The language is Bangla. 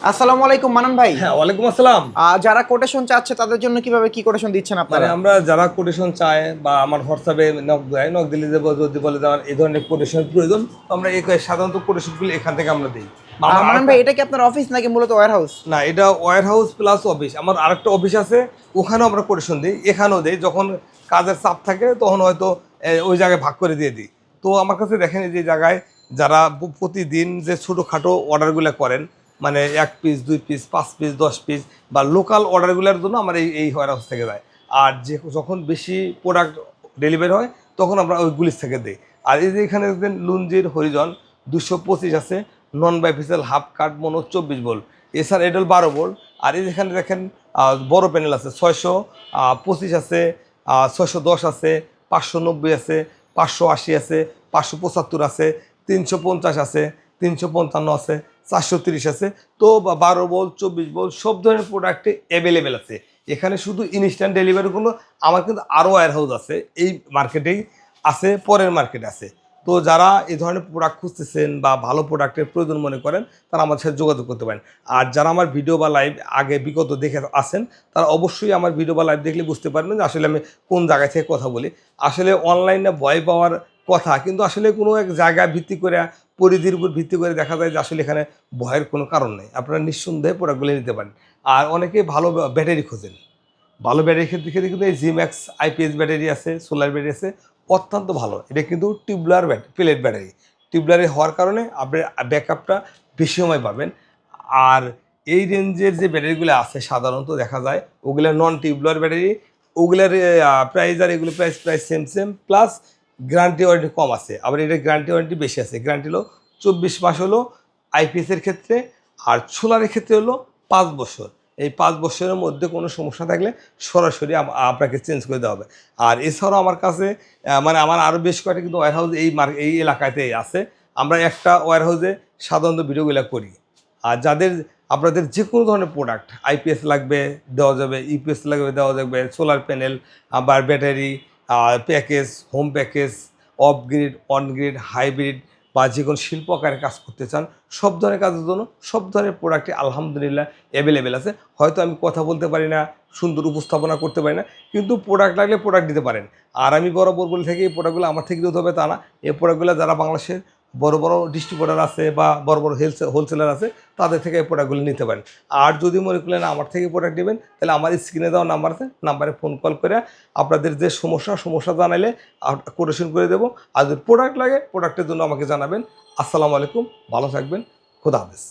আসসালামু আলাইকুম মানান ভাই। হ্যাঁ ওয়ালাইকুম আসসালাম। যারা কোটেশন চাচ্ছে তাদের জন্য কীভাবে কি কোটেশন দিচ্ছেন মানে আপনারা আমরা যারা কোটেশন চায় বা আমার হোয়াটসঅ্যাপে নক দেয় নক দিলে যে যদি বলে আমার এই ধরনের কোটেশন প্রয়োজন আমরা এই সাধারণত কোটেশনগুলো এখান থেকে আমরা দিই। মানান ভাই এটা কি আপনার অফিস নাকি মূলত ওয়ার হাউস না এটা ওয়ার হাউস প্লাস অফিস আমার আরেকটা অফিস আছে ওখানেও আমরা কোটেশন দিই এখানেও দিই। যখন কাজের চাপ থাকে তখন হয়তো ওই জায়গায় ভাগ করে দিয়ে দিই। তো আমার কাছে দেখেন এই যে জায়গায় যারা প্রতিদিন যে ছোটোখাটো অর্ডারগুলো করেন মানে এক পিস দুই পিস পাঁচ পিস দশ পিস বা লোকাল অর্ডারগুলোর জন্য আমার এই এই ওয়ার হাউস থেকে যায়। আর যে যখন বেশি প্রোডাক্ট ডেলিভারি হয়, তখন আমরা ওই গুলিস থেকে দিই। আর এই যে এখানে দেখবেন লুঞ্জির হরিজন দুশো পঁচিশ আছে নন বাইফিসিয়াল হাফ কাট মনো চব্বিশ বল এছাড়া এডল বারো বল আর এই যেখানে দেখেন বড় প্যানেল আছে, ছয়শো পঁচিশ আছে ছয়শো দশ আছে, পাঁচশো নব্বই আছে, পাঁচশো আশি আছে, পাঁচশো পঁচাত্তর আছে, তিনশো পঞ্চাশ আছে তিনশো পঞ্চান্ন আছে, চারশো তিরিশ আছে, তো বারো বল, চব্বিশ বল, সব ধরনের প্রোডাক্টে অ্যাভেলেবেল আছে। এখানে শুধু ইনস্ট্যান্ট ডেলিভারিগুলো আমার কিন্তু আরও ওয়ার হাউস আছে, এই মার্কেটেই আছে, পরের মার্কেট আছে। তো যারা এই ধরনের প্রোডাক্ট খুঁজতেছেন বা ভালো প্রোডাক্টের প্রয়োজন মনে করেন, তারা আমার সাথে যোগাযোগ করতে পারেন। আর যারা আমার ভিডিও বা লাইভ আগে বিগত দেখে আসেন তারা অবশ্যই আমার ভিডিও বা লাইভ দেখলে বুঝতে পারবেন যে আসলে আমি কোন জায়গা থেকে কথা বলি। আসলে অনলাইনে ভয় পাওয়ার কথা। কিন্তু আসলে কোনো এক জায়গায় ভিত্তি করে, পরিধির উপর ভিত্তি করে দেখা যায় যে আসলে এখানে ভয়ের কোনো কারণ নেই। আপনারা নিঃসন্দেহে প্রোডাক্টগুলো নিতে পারেন। আর অনেকে ভালো ব্যাটারি খোঁজেন। ভালো ব্যাটারি ক্ষেত্রে ক্ষেত্রে কিন্তু এই জিম্যাক্স আইপিএস ব্যাটারি আছে সোলার ব্যাটারি আছে, অত্যন্ত ভালো। এটা কিন্তু টিউবলার ব্যাটারি প্লেট ব্যাটারি। টিউবলারে হওয়ার কারণে আপনার ব্যাকআপটা বেশি সময় পাবেন। আর এই রেঞ্জের যে ব্যাটারিগুলো আছে, সাধারণত দেখা যায় ওগুলো নন টিউবলার ব্যাটারি। ওগুলোর প্রাইস আর এগুলো price price same same plus guarantee warranty কম আছে, আবার এটা গ্যারান্টি ওয়ারেন্টি বেশি আছে। গ্যারান্টি হলো চব্বিশ মাস হলো আইপিএসের ক্ষেত্রে আর সোলারের ক্ষেত্রে হলো পাঁচ বছর। এই পাঁচ বছরের মধ্যে কোনো সমস্যা থাকলে সরাসরি আপনাকে চেঞ্জ করে দেওয়া হবে। আর এছাড়াও আমার কাছে মানে আমার আরও বেশ কয়েকটা কিন্তু ওয়ার হাউস এই মার্ক এই এলাকাতে আছে। আমরা একটা ওয়ার হাউসে সাধারণত ভিডিওগুলো করি। আর যাদের, আপনাদের যে কোনো ধরনের প্রোডাক্ট আইপিএস লাগবে, দেওয়া যাবে, ইপিএস লাগবে, দেওয়া যাবে সোলার প্যানেল আবার battery package home package off grid on grid hybrid বা যে কোনো শিল্প আকারে কাজ করতে চান, সব ধরনের কাজের জন্য সব ধরনের প্রোডাক্টই আলহামদুলিল্লাহ অ্যাভেলেবেল আছে। হয়তো আমি কথা বলতে পারি না, সুন্দর উপস্থাপনা করতে পারি না, কিন্তু প্রোডাক্ট লাগলে প্রোডাক্ট দিতে পারেন। আর আমি বরাবর বলে থাকি, এই প্রোডাক্টগুলো আমার থেকে দিতে হবে তা না। এই প্রোডাক্টগুলো যারা বাংলাদেশের বড় বড় ডিস্ট্রিবিউটার আছে বা বড় বড় হেলসে হোলসেলার আছে, তাদের থেকে প্রোডাক্টগুলো নিতে পারেন। আর যদি মনে করলেন আমার থেকে প্রোডাক্ট নেবেন, তাহলে আমার স্ক্রিনে দেওয়া নাম্বার আছে নাম্বারে ফোন কল করে আপনাদের যে সমস্যা সমস্যা জানালে কোটেশন করে দেবো। আর যদি প্রোডাক্ট লাগে প্রোডাক্টের জন্য আমাকে জানাবেন। আসসালামু আলাইকুম, ভালো থাকবেন, খুদা হাফেজ।